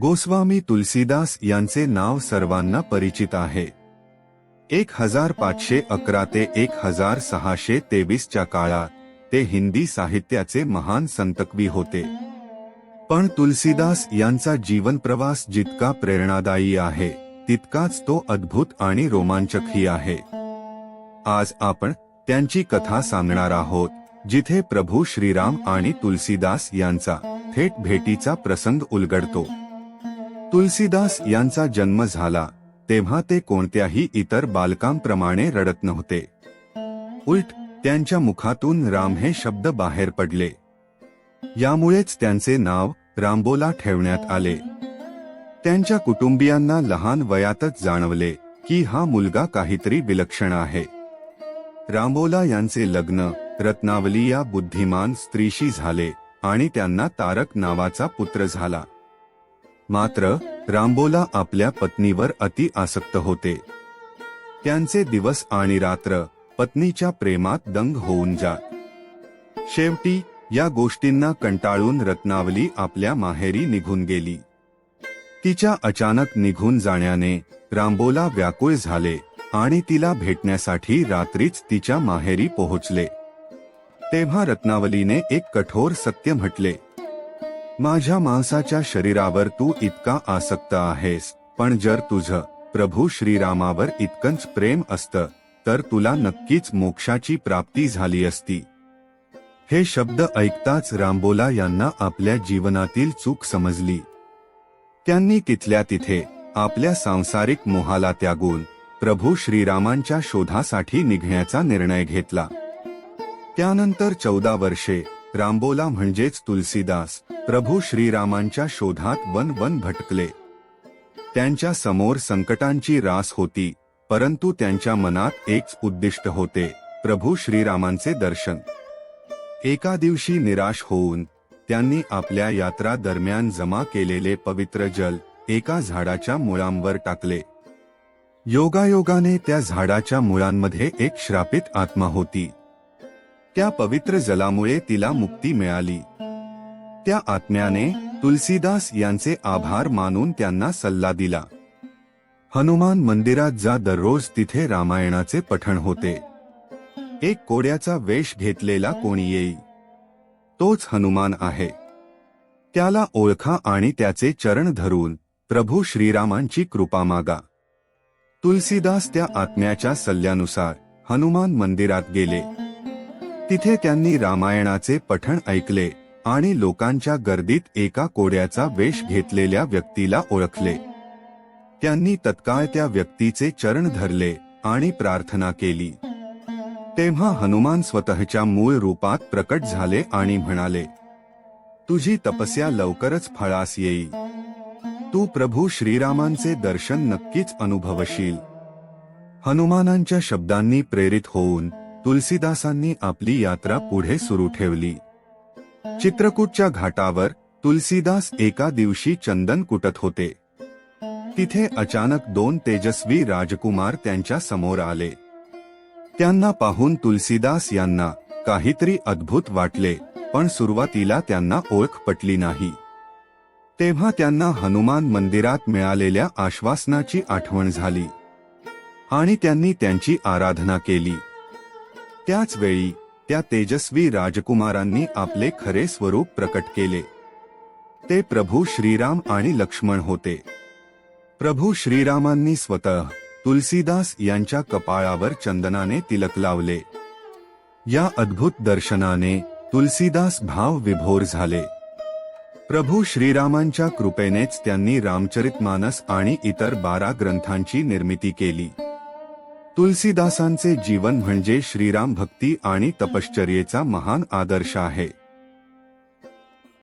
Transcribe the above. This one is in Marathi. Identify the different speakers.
Speaker 1: गोस्वामी तुलसीदास यांचे नाव सर्वांना परिचित आहे. एक हजार पाचशे अकरा ते एक हजार सहाशे तेवीसच्या काळात ते हिंदी साहित्याचे महान संतकवी होते. पण तुलसीदास यांचा जीवन प्रवास जितका प्रेरणादायी आहे तितकाच तो अद्भुत आणि रोमांचकही आहे. आज आपण त्यांची कथा सांगणार आहोत जिथे प्रभू श्रीराम आणि तुलसीदास यांचा थेट भेटीचा प्रसंग उलगडतो. तुलसीदास यांचा जन्म झाला तेव्हा ते कोणत्याही इतर बालकांप्रमाणे रडत नव्हते. उलट त्यांच्या मुखातून राम हे शब्द बाहेर पडले. यामुळेच त्यांचे नाव रामबोला ठेवण्यात आले. त्यांच्या कुटुंबियांना लहान वयातच जाणवले की हा मुलगा काहीतरी विलक्षण आहे. रामबोला यांचे लग्न रत्नावली या बुद्धिमान स्त्रीशी झाले आणि त्यांना तारक नावाचा पुत्र झाला. मात्र रामबोला आपल्या पत्नीवर अति आसक्त होते. त्यांचे दिवस आणि रात्र पत्नीच्या प्रेमात दंग होऊन जात. शेवटी या गोष्टींना कंटाळून रत्नावली आपल्या माहेरी निघून गेली. तिच्या अचानक निघून जाण्याने रामबोला व्याकुळ झाले आणि तिला भेटण्यासाठी रात्रीच तिच्या माहेरी पोहोचले. तेव्हा रत्नावलीने एक कठोर सत्य म्हटले. माझ्या मांसाच्या शरीरावर तू इतका आसक्त आहेस पण जर तुझं प्रभू श्रीरामावर इतकंच प्रेम असतं तर तुला नक्कीच मोक्षाची प्राप्ती झाली असती. हे शब्द ऐकताच रामबोला यांना आपल्या जीवनातील चूक समजली. त्यांनी तिथल्या तिथे आपल्या सांसारिक मोहाला त्यागून प्रभू श्रीरामांच्या शोधासाठी निघण्याचा निर्णय घेतला. त्यानंतर चौदा वर्षे रामबोला म्हणजेच तुलसीदास प्रभू श्रीरामांच्या शोधात वन वन भटकले. त्यांच्यासमोर संकटांची रास होती परंतु त्यांच्या मनात एकच उद्दिष्ट होते प्रभू श्रीरामांचे दर्शन. एका दिवशी निराश होऊन त्यांनी आपल्या यात्रा दरम्यान जमा केलेले पवित्र जल एका झाडाच्या मुळांवर टाकले. योगायोगाने त्या झाडाच्या मुळांमध्ये एक श्रापित आत्मा होती. त्या पवित्र जलामुळे तिला मुक्ती मिळाली. त्या आत्म्याने तुलसीदास यांचे आभार मानून त्यांना सल्ला दिला. हनुमान मंदिरात जा दररोज तिथे रामायणाचे पठण होते. एक कोड्याचा वेश घेतलेला कोणी येई. तोच हनुमान आहे. त्याला ओळखा आणि त्याचे चरण धरून प्रभू श्रीरामांची कृपा मागा. तुलसीदास त्या आत्म्याच्या सल्ल्यानुसार हनुमान मंदिरात गेले. तिथे त्यांनी रामायणाचे पठण ऐकले आणि लोकांच्या गर्दीत एका कोड्याचा वेश घेतलेल्या व्यक्तीला ओळखले. त्यांनी तत्काळ त्या व्यक्तीचे चरण धरले आणि प्रार्थना केली. तेव्हा हनुमान स्वतःच्या मूळ रूपात प्रकट झाले आणि म्हणाले तुझी तपस्या लवकरच फळास येईल तू प्रभू श्रीरामांचे दर्शन नक्कीच अनुभवशील. हनुमानांच्या शब्दांनी प्रेरित होऊन तुलसीदासांनी आपली यात्रा पुढे सुरू ठेवली. चित्रकूटच्या घाटावर तुलसीदास एका दिवशी चंदन कुटत होते. तिथे अचानक दोन तेजस्वी राजकुमार त्यांच्यासमोर आले. त्यांना पाहून तुलसीदास यांना काहीतरी अद्भुत वाटले पण सुरुवातीला त्यांना ओळख पटली नाही. तेव्हा त्यांना हनुमान मंदिरात मिळालेल्या आश्वासनाची आठवण झाली. आणि त्यांनी त्यांची आराधना केली. त्याच वेळी त्या तेजस्वी राजकुमारांनी आपले खरे स्वरूप प्रकट केले. ते प्रभू श्रीराम आणि लक्ष्मण होते. प्रभू श्रीरामांनी स्वतः तुलसीदास यांच्या कपाळावर चंदनाने तिलक लावले. या अद्भुत दर्शनाने तुलसीदास भाव विभोर झाले. प्रभू श्रीरामांच्या कृपेनेच त्यांनी रामचरितमानस आणि इतर बारा ग्रंथांची निर्मिती केली. तुलसीदासांचे जीवन म्हणजे श्रीराम भक्ती आणि तपश्चर्येचा महान आदर्श आहे.